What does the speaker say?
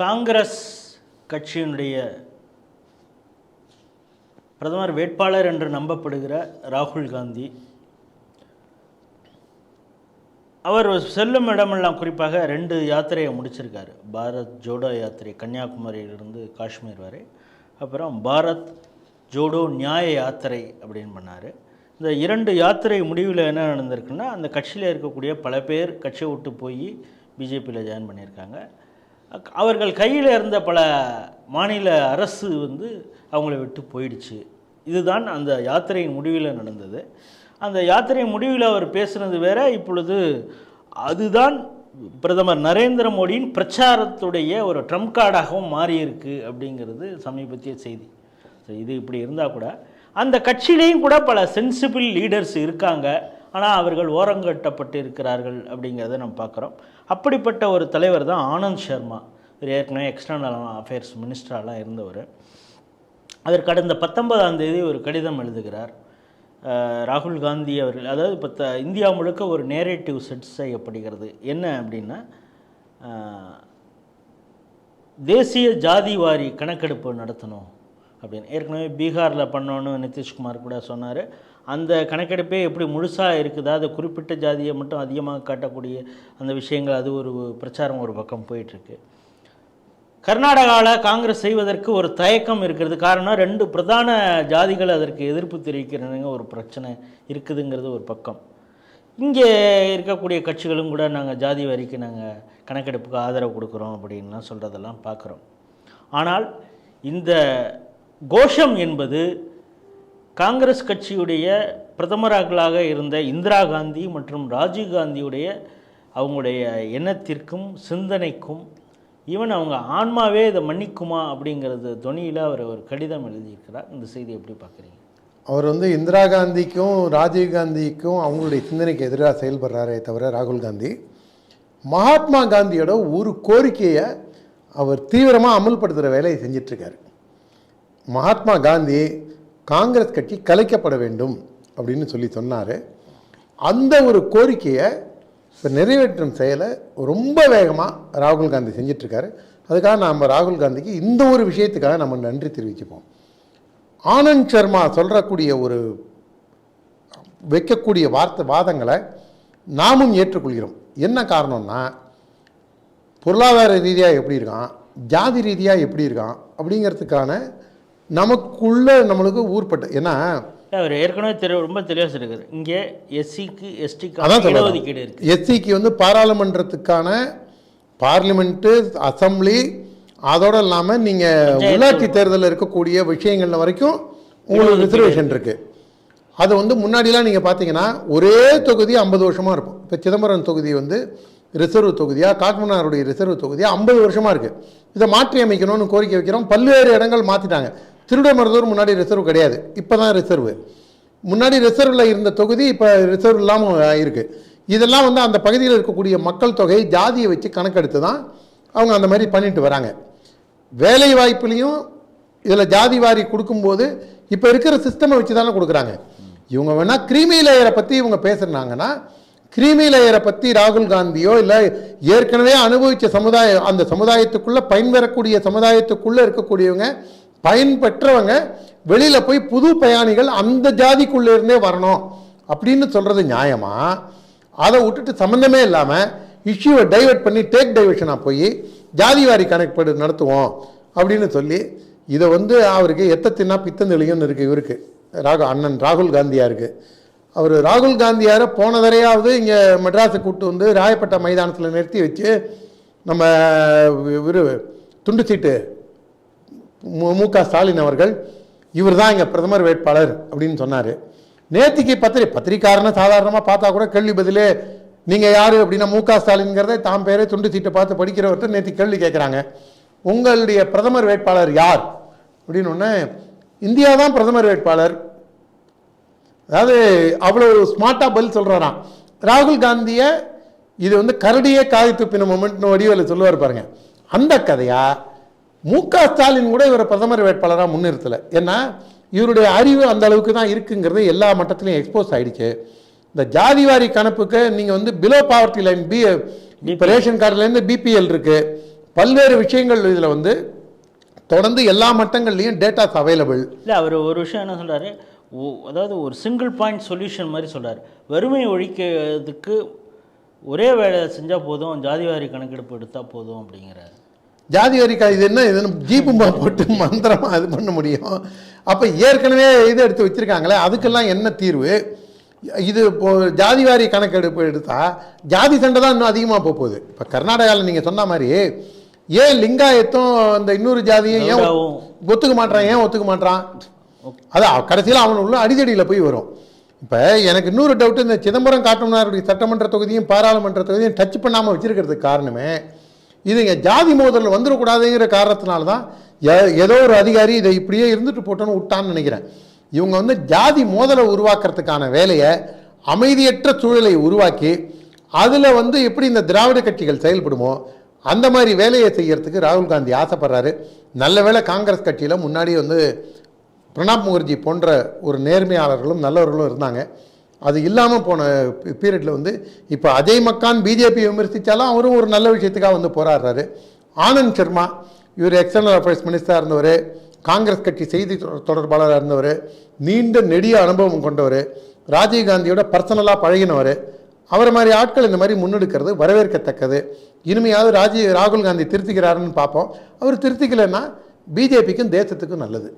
காங்கிரஸ் கட்சியினுடைய பிரதமர் வேட்பாளர் என்று நம்பப்படுகிற ராகுல் காந்தி. அவர் செல்லும் இடமெல்லாம் குறிப்பாக ரெண்டு யாத்திரையை முடிச்சிருக்காரு. பாரத் ஜோடோ யாத்திரை கன்னியாகுமரியிலிருந்து காஷ்மீர் வரை. அப்புறம் பாரத் ஜோடோ நியாய யாத்திரை அப்படின்னு பண்ணார். இந்த இரண்டு யாத்திரை முடிவில் என்ன நடந்திருக்குன்னா அந்த கட்சியில் இருக்கக்கூடிய பல பேர் கட்சியை விட்டு போய் பிஜேபியில் ஜாயின் பண்ணியிருக்காங்க. அவர்கள் கையில் இருந்த பல மாநில அரசு வந்து அவங்கள விட்டு போயிடுச்சு. இதுதான் அந்த யாத்திரையின் முடிவில் நடந்தது. அந்த யாத்திரையின் முடிவில் அவர் பேசுனது வேற இப்பொழுது அதுதான் பிரதமர் நரேந்திர மோடியின் பிரச்சாரத்துடைய ஒரு ட்ரம்ப் கார்டாகவும் மாறியிருக்கு அப்படிங்கிறது சமீபத்திய செய்தி. ஸோ இது இப்படி இருந்தால் கூட அந்த கட்சியிலையும் கூட பல சென்சிபிள் லீடர்ஸ் இருக்காங்க. ஆனால் அவர்கள் ஓரங்கட்டப்பட்டு இருக்கிறார்கள் அப்படிங்கிறத நம்ம பார்க்குறோம். அப்படிப்பட்ட ஒரு தலைவர் தான் ஆனந்த் சர்மா. இவர் ஏற்கனவே எக்ஸ்டர்னல் அஃபேர்ஸ் மினிஸ்டராலாம் இருந்தவர். அதற்கு கடந்த பத்தொன்பதாம் தேதி ஒரு கடிதம் எழுதுகிறார். ராகுல் காந்தி அவர்கள் அதாவது இப்போ த இந்தியா முழுக்க ஒரு நேரேட்டிவ் செட் செய்யப்படுகிறது. என்ன அப்படின்னா தேசிய தேசிய ஜாதிவாரி கணக்கெடுப்பு நடத்தணும். அப்படின்னு. ஏற்கனவே பீகாரில் பண்ணோன்னு நிதிஷ்குமார் கூட சொன்னார். அந்த கணக்கெடுப்பே எப்படி முழுசாக இருக்குதா? அது குறிப்பிட்ட ஜாதியை மட்டும் அதிகமாக காட்டக்கூடிய அந்த விஷயங்கள் அது ஒரு பிரச்சாரம் ஒரு பக்கம் போயிட்டுருக்கு. கர்நாடகாவில் காங்கிரஸ் செய்வதற்கு ஒரு தயக்கம் இருக்கிறது. காரணம் ரெண்டு பிரதான ஜாதிகள் அதற்கு எதிர்ப்பு தெரிவிக்கிறதுங்க ஒரு பிரச்சனை இருக்குதுங்கிறது ஒரு பக்கம். இங்கே இருக்கக்கூடிய கட்சிகளும் கூட நாங்கள் ஜாதி வரிக்கு நாங்கள் கணக்கெடுப்புக்கு ஆதரவு கொடுக்குறோம் அப்படின்லாம் சொல்கிறதெல்லாம் பார்க்குறோம். ஆனால் இந்த கோஷம் என்பது காங்கிரஸ் கட்சியுடைய பிரதமராகளாக இருந்த இந்திரா காந்தி மற்றும் ராஜீவ் காந்தியுடைய அவங்களுடைய எண்ணத்திற்கும் சிந்தனைக்கும் ஈவன் அவங்க ஆன்மாவே இதை மன்னிக்குமா அப்படிங்கிறது துணியில் அவர் ஒரு கடிதம் எழுதியிருக்கிறார். இந்த செய்தி எப்படி பார்க்குறீங்க? அவர் வந்து இந்திரா காந்திக்கும் ராஜீவ் காந்திக்கும் அவங்களுடைய சிந்தனைக்கு எதிராக செயல்படுறாரே தவிர ராகுல் காந்தி. மகாத்மா காந்தியோட ஒரு கோரிக்கையை அவர் தீவிரமாக அமல்படுத்துகிற வேலையை செஞ்சிட்ருக்காரு. மகாத்மா காந்தி காங்கிரஸ் கட்சி கலைக்கப்பட வேண்டும் அப்படின்னு சொல்லி சொன்னார். அந்த ஒரு கோரிக்கையை இப்போ நிறைவேற்றும் செயலை ரொம்ப வேகமாக ராகுல் காந்தி செஞ்சிட்ருக்காரு. அதுக்காக நாம் ராகுல் காந்திக்கு இந்த ஒரு விஷயத்துக்காக நம்ம நன்றி தெரிவிச்சுப்போம். ஆனந்த் சர்மா சொல்கிறக்கூடிய ஒரு வைக்கக்கூடிய வார்த்தை வாதங்களை நாமும் ஏற்றுக்கொள்கிறோம். என்ன காரணம்னா பொருளாதார ரீதியாக எப்படி இருக்கான் ஜாதி ரீதியாக எப்படி இருக்கான் அப்படிங்கிறதுக்கான நமக்குள்ள நம்மளுக்கு ஊர்பட்ட. ஏன்னா அவர் ஏற்கனவே தெரி ரொம்ப தெளிவாக சொல்லியிருக்காரு. இங்கே எஸ்சிக்கு எஸ்டிக்கு. இடஒதுக்கீடு இருக்குது எஸ்சிக்கு வந்து பாராளுமன்றத்துக்கான பார்லிமெண்ட்டு அசம்பிளி அதோட இல்லாமல் நீங்கள் உள்ளாட்சி தேர்தலில் இருக்கக்கூடிய விஷயங்கள்ல வரைக்கும் உங்களுக்கு ரிசர்வேஷன் இருக்குது அது வந்து முன்னாடிலாம் நீங்கள் பார்த்தீங்கன்னா ஒரே தொகுதி ஐம்பது வருஷமாக இருக்கும். இப்போ சிதம்பரம் தொகுதி வந்து ரிசர்வ் தொகுதியாக காட்மனாருடைய ரிசர்வ் தொகுதியாக ஐம்பது வருஷமாக இருக்குது இதை மாற்றி அமைக்கணும்னு கோரிக்கை வைக்கிறோம். பல்வேறு இடங்கள் மாற்றிட்டாங்க திருவிடைமருதூர் முன்னாடி ரிசர்வ் கிடையாது. இப்போ தான் ரிசர்வ் முன்னாடி ரிசர்வில் இருந்த தொகுதி இப்போ ரிசர்வ் இல்லாமல் இருக்குது இதெல்லாம் வந்து அந்த பகுதியில் இருக்கக்கூடிய மக்கள் தொகை ஜாதியை வச்சு கணக்கெடுத்து தான் அவங்க அந்த மாதிரி பண்ணிட்டு வராங்க. வேலை வாய்ப்புலேயும் இதில் ஜாதி வாரி கொடுக்கும்போது இப்போ இருக்கிற சிஸ்டமை வச்சு தானே கொடுக்குறாங்க. இவங்க வேணால் கிரீமி லேயரை பற்றி இவங்க பேசுகிறாங்கன்னா கிரீமி லேயரை பற்றி ராகுல் காந்தியோ இல்லை ஏற்கனவே அனுபவித்த சமுதாயம் அந்த சமுதாயத்துக்குள்ளே பயன்பெறக்கூடிய சமுதாயத்துக்குள்ளே இருக்கக்கூடியவங்க பயன்பெற்றவங்க வெளியில் போய் புது பயணிகள் அந்த ஜாதிக்குள்ளே இருந்தே வரணும் அப்படின்னு சொல்கிறது நியாயமா? அதை விட்டுட்டு சம்மந்தமே இல்லாமல் இஷ்யூவை டைவர்ட் பண்ணி டேக் டைவர்ஷனாக போய் ஜாதிவாரி கணக்கெடு நடத்துவோம் அப்படின்னு சொல்லி இதை வந்து அவருக்கு எத்தத்தின்னா பித்தந்தெளியும் இருக்குது இவருக்கு. ராகு அண்ணன் ராகுல் காந்தியாருக்கு அவர் ராகுல் காந்தியாரை போன தடையாவது இங்கே மெட்ராஸை கூப்பிட்டு வந்து ராயப்பட்ட மைதானத்தில் நிறுத்தி வச்சு நம்ம இவர் துண்டு சீட்டு மு க. ஸ்டாலின் அவர்கள் இவர் தான் இங்கே பிரதமர் வேட்பாளர் அப்படின்னு சொன்னார். நேத்திக்கு பத்திரி பத்திரிக்காரனை சாதாரணமாக பார்த்தா கூட கேள்வி பதிலே நீங்கள் யார்? அப்படின்னா மு க. ஸ்டாலின்கிறத தாம் பேரே துண்டு சீட்டை பார்த்து படிக்கிறவர்கிட்ட நேற்று கேள்வி கேட்குறாங்க உங்களுடைய பிரதமர் வேட்பாளர் யார்? அப்படின்னு ஒன்று இந்தியா தான் பிரதமர் வேட்பாளர். அதாவது அவ்வளோ ஸ்மார்ட்டாக பதில் சொல்கிறாராம் ராகுல் காந்தியை இது வந்து கரடியே காய் துப்பின மொமெண்ட்னு வடிவில் சொல்லுவார் பாருங்க. அந்த கதையாக மு க ஸ்டாலின் கூட இவரை பிரதமர் வேட்பாளராக முன்னிறுத்தலை. ஏன்னா இவருடைய அறிவு அந்த அளவுக்கு தான் இருக்குங்கிறது எல்லா மட்டத்திலையும் எக்ஸ்போஸ் ஆயிடுச்சு. இந்த ஜாதிவாரி கணப்புக்கு நீங்கள் வந்து பிலோ பாவர்ட்டி லைன் பி இப்போ ரேஷன் கார்டுலேருந்து பிபிஎல் இருக்குது பல்வேறு விஷயங்கள் இதில் வந்து தொடர்ந்து எல்லா மட்டங்கள்லையும் டேட்டாஸ் அவைலபிள் இல்லை அவர் ஒரு விஷயம் என்ன சொல்றாரு? ஓ அதாவது ஒரு சிங்கிள் பாயிண்ட் சொல்யூஷன் மாதிரி சொல்றாரு. வறுமை ஒழிக்கிறதுக்கு ஒரே வேலை செஞ்சால் போதும் ஜாதிவாரி கணக்கெடுப்பு எடுத்தால் போதும் அப்படிங்கிறாரு. ஜாதி வரிக்கா இது என்ன? இது ஜீப்புமா போட்டு மந்திரமா இது பண்ண முடியும்? அப்போ ஏற்கனவே இது எடுத்து வச்சிருக்காங்களே அதுக்கெல்லாம் என்ன தீர்வு? இது இப்போ ஜாதி வாரி கணக்கெடுப்பு எடுத்தா ஜாதி சண்டை தான் இன்னும் அதிகமாக போக போகுது. இப்போ கர்நாடகாவில் நீங்கள் சொன்ன மாதிரி ஏன் லிங்காயத்தும் அந்த இன்னொரு ஜாதியும் ஏன். ஒத்துக்க மாட்டான் ஏன் ஒத்துக்க மாட்டான் அது கடைசியில் அவன் உள்ள அடிதடியில் போய் வரும். இப்போ எனக்கு இன்னொரு டவுட் இந்த சிதம்பரம் காட்டுமன்னாருடைய சட்டமன்ற தொகுதியும் பாராளுமன்ற தொகுதியும் டச் பண்ணாமல் வச்சிருக்கிறதுக்கு காரணமே இதுங்க ஜாதி மோதல் வந்துடக்கூடாதுங்கிற காரணத்தினால தான் ஏ- ஏதோ ஒரு அதிகாரி இதை இப்படியே இருந்துட்டு போட்டோன்னு விட்டான்னு நினைக்கிறேன். இவங்க வந்து ஜாதி மோதலை உருவாக்குறதுக்கான வேலையை அமைதியற்ற சூழலை உருவாக்கி அதில் வந்து எப்படி இந்த திராவிட கட்சிகள் செயல்படுமோ அந்த மாதிரி வேலையை செய்யறதுக்கு ராகுல் காந்தி ஆசைப்படுறாரு. நல்ல வேளை காங்கிரஸ் கட்சியில் முன்னாடி வந்து பிரணாப் முகர்ஜி போன்ற ஒரு நேர்மையாளர்களும் நல்லவர்களும் இருந்தாங்க. அது இல்லாமல் போன பீரியடில் வந்து இப்போ அஜய் மக்கான் பிஜேபி விமர்சித்தாலும் அவரும் ஒரு நல்ல விஷயத்துக்காக வந்து போராடுறாரு. ஆனந்த் சர்மா இவர் எக்ஸ்டர்னல் அஃபேர்ஸ் மினிஸ்டராக இருந்தவர் காங்கிரஸ் கட்சி செய்தி தொ- தொடர்பாளராக இருந்தவர் நீண்ட நெடிய அனுபவம் கொண்டவர் ராஜீவ் காந்தியோட பர்சனலாக பழகினவர் அவரை மாதிரி ஆட்கள் இந்த மாதிரி முன்னெடுக்கிறது வரவேற்கத்தக்கது. இனிமையாவது ராஜீவ் ராகுல் காந்தி திருத்திக்கிறாருன்னு பார்ப்போம். அவர் திருத்திக்கலைன்னா பிஜேபிக்கும் தேசத்துக்கும் நல்லது.